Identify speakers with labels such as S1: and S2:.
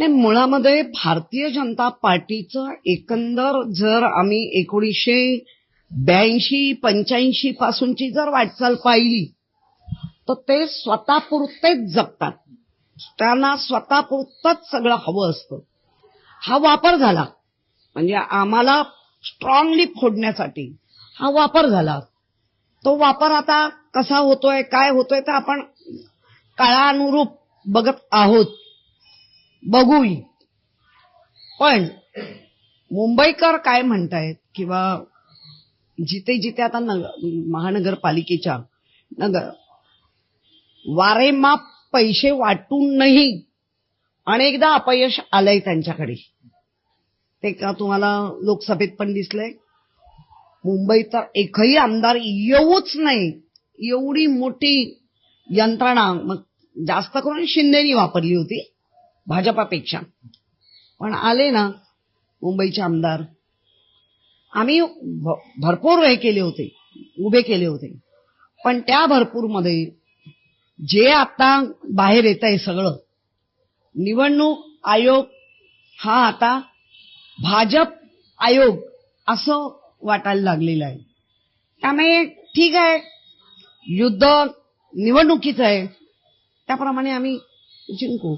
S1: नाही मुळामध्ये भारतीय जनता पार्टीचं एकंदर जर आम्ही एकोणीसशे ब्याऐंशी पंच्याऐंशी पासूनची जर वाटचाल पाहिली तर ते स्वतःपुरतेच जगतात त्यांना स्वतःपुरतंच सगळं हवं असतं. हा वापर झाला. म्हणजे आम्हाला स्ट्रॉंगली फोडण्यासाठी हा वापर झाला. तो वापर आता कसा होतोय काय होतोय तर आपण काळानुरूप बघत आहोत. बघूही पण मुंबईकर काय म्हणतायत किंवा जिथे जिथे आता नग- महानगरपालिकेच्या नगर वारेमाप पैसे वाटूनही अनेकदा अपयश आलंय त्यांच्याकडे. ते का तुम्हाला लोकसभेत पण दिसलंय? मुंबई तर एकही आमदार येऊच नाही. एवढी मोठी यंत्रणा मग जास्त करून शिंदेनी वापरली होती. भाजपापेक्षा. पण आले ना मुंबईचे आमदार. आम्ही भरपूर हे केले होते उभे केले होते. पण त्या भरपूरमध्ये जे आता बाहेर येत आहे सगळं निवडणूक आयोग हा आता भाजप आयोग असं वाटायला लागलेलं आहे. त्यामुळे ठीक आहे युद्ध निवडणुकीचं आहे. त्याप्रमाणे आम्ही जिंकू.